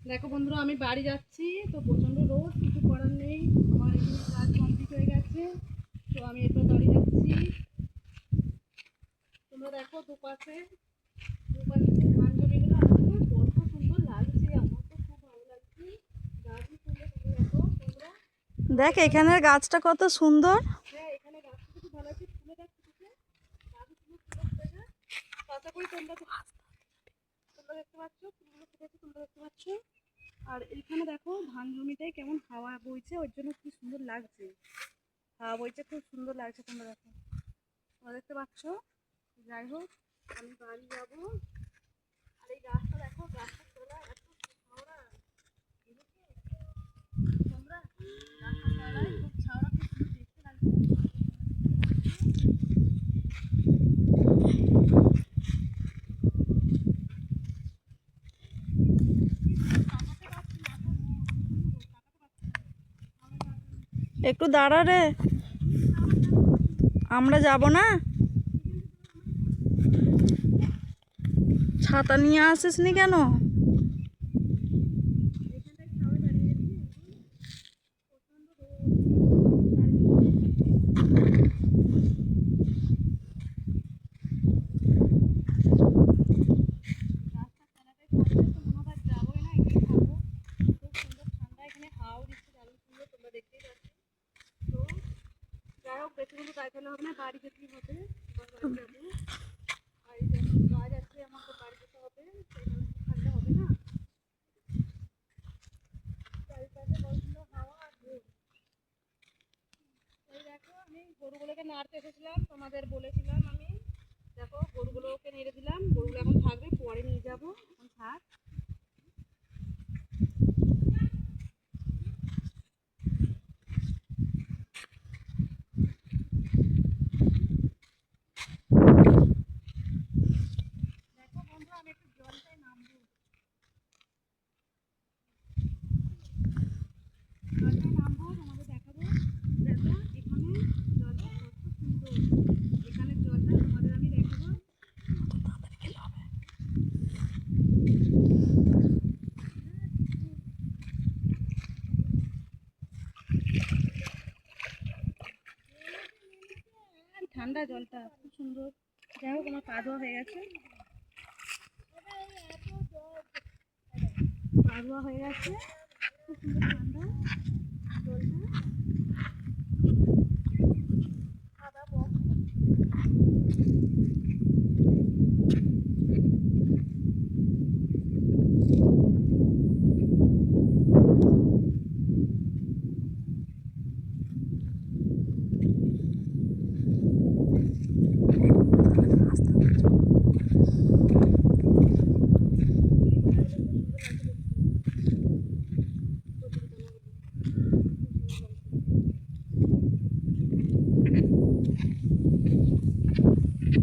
দেখো বন্ধুরা আমি বাড়ি যাচ্ছি তো প্রচণ্ড রোদ কিছু করার নেই। আমার এখানে কাজ কমপ্লিট হয়ে গেছে তো আমি এরপর বাড়ি যাচ্ছি। তোমরা দেখো দুপাশে দুপাশে ধান জমিগুলো আসলে কত সুন্দর লাগছে আমার তো খুব ভালো লাগছে। গাছই সুন্দর দেখো তোমরা। দেখ এখানের গাছটা কত সুন্দর। হ্যাঁ এখানে গাছটা খুব ভালো আছে ফুলে গাছ ফুটেছে গাছও সুন্দর ফুলে ফুটেছে আশা করি তোমরা তোমরা দেখতে পাচ্ছ ফুলগুলো ফুটেছে তোমরা দেখতে পাচ্ছ। আর এখানে দেখো ধান জমিতে কেমন হাওয়া বইছে, ওর জন্য কি সুন্দর লাগছে। হাওয়া বইছে, খুব সুন্দর লাগছে তোমরা দেখো। তোমরা দেখতে পাচ্ছ? যাই হোক, আমি বাড়ি যাব। আর এই গাছটা দেখো গাছটার তলা এত ছাওড়া দেখেছ? তোমরা গাছটার তলায় খুব ছাওড়া খুব সুন্দর দেখতে লাগছে একটু দাঁড়া রে। আমরা যাব না? ছাতা নিয়ে আসিস নি কেন এখানটায় ছাওড়া দাঁড়িয়ে গেছি প্রচণ্ড রোদ চারিদিকে রাস্তার তলাটায় থাকলে তো মনে হয় যাবোই না এখানে থাকব খুব সুন্দর ঠান্ডা এখানে হাওয়া দিচ্ছে দারুণ সুন্দর তোমরা দেখতেই পাচ্ছ তো যাই কিন্তু হবে না দেখো, আমি গরুগুলোকে নাড়তে এসেছিলাম, তোমাদের বলেছিলাম আমি। দেখো, গরুগুলোকে নেড়ে দিলাম, গরুগুলো এখন থাকবে, পরে নিয়ে যাব, এখন থাক দেখো বন্ধু আমি একটু জলটাই নামবো জলটায় নামবো তোমাদের দেখাবো দেখো এখানে জলটা কত সুন্দর এখানে জলটা তোমাদের আমি দেখাবো কি ঠান্ডা জলটা, খুব সুন্দর। যাই হোক, আমার পা ধোয়া হয়ে গেছে। পা ধোয়া হয়ে গেছে। খুব সুন্দর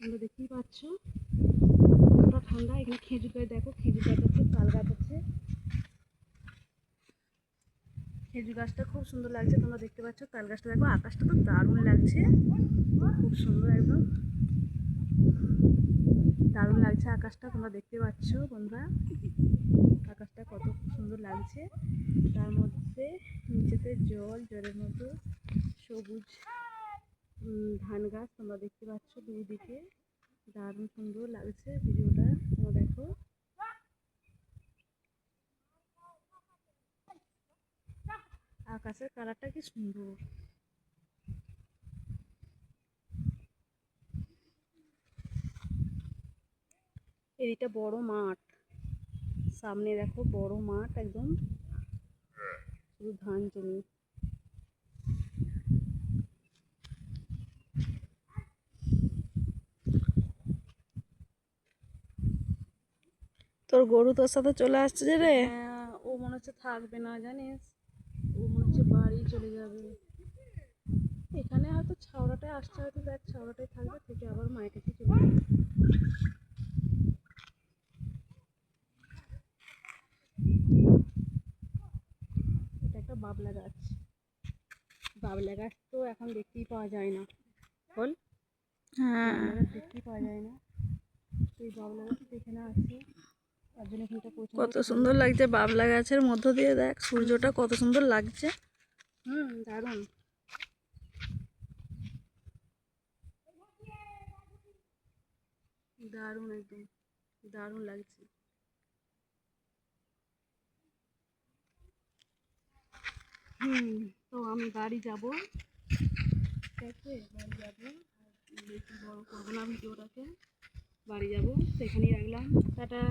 তোমরা দেখতেই পাচ্ছ। কতটা ঠান্ডা। এখানে খেজুর গাছ, দেখো, খেজুর গাছ আছে তাল গাছ আছে। খেজুর গাছটা খুব সুন্দর লাগছে, তোমরা দেখতে পাচ্ছ। তাল গাছটা, দেখো, আকাশটা তো দারুণ লাগছে। খুব সুন্দর একদম। দারুণ লাগছে আকাশটা, তোমরা দেখতে পাচ্ছ, বন্ধুরা। আকাশটা কত সুন্দর লাগছে। তার মধ্যে নিচেতে জল, জলের মধ্যে সবুজ ধান গাছ তোমরা দেখতে পাচ্ছ দুই দিকে দারুণ সুন্দর লাগছে ভিডিওটা, তোমরা দেখো। আকাশের কালারটা কি সুন্দর। এদিকটা বড় মাঠ। সামনে দেখো বড় মাঠ একদম। শুধু ধান জমি। তোর গরু তোর সাথে চলে আসছে যে রে? হ্যাঁ ও মনে হচ্ছে থাকবে না জানিস? ও মনে হচ্ছে বাড়ি চলে যাবে। এখানে হয়তো ছাওড়াটায় আসছে হয়তো দেখ ছাওড়াটায় থাকবে থেকে আবার মায়ের কাছে চলে যাবে। এটা একটা বাবলা গাছ। বাবলা গাছ তো এখন দেখতেই পাওয়া যায় না। বল। হ্যাঁ। দেখতেই পাওয়া যায় না। এই বাবলা গাছ এখানে আছে কত সুন্দর লাগছে বাবলা গাছের মধ্য দিয়ে দেখ সূর্যটা কত সুন্দর লাগছে। হুম দারুণ। দারুণ একদম দারুণ লাগছে। হুম তো আমি বাড়ি যাব। ঠিক আছে বাড়ি যাব। বেশি বড় করব না ভিডিওটাকে। বাড়ি যাব সেখানেই রাখলাম। টাটা।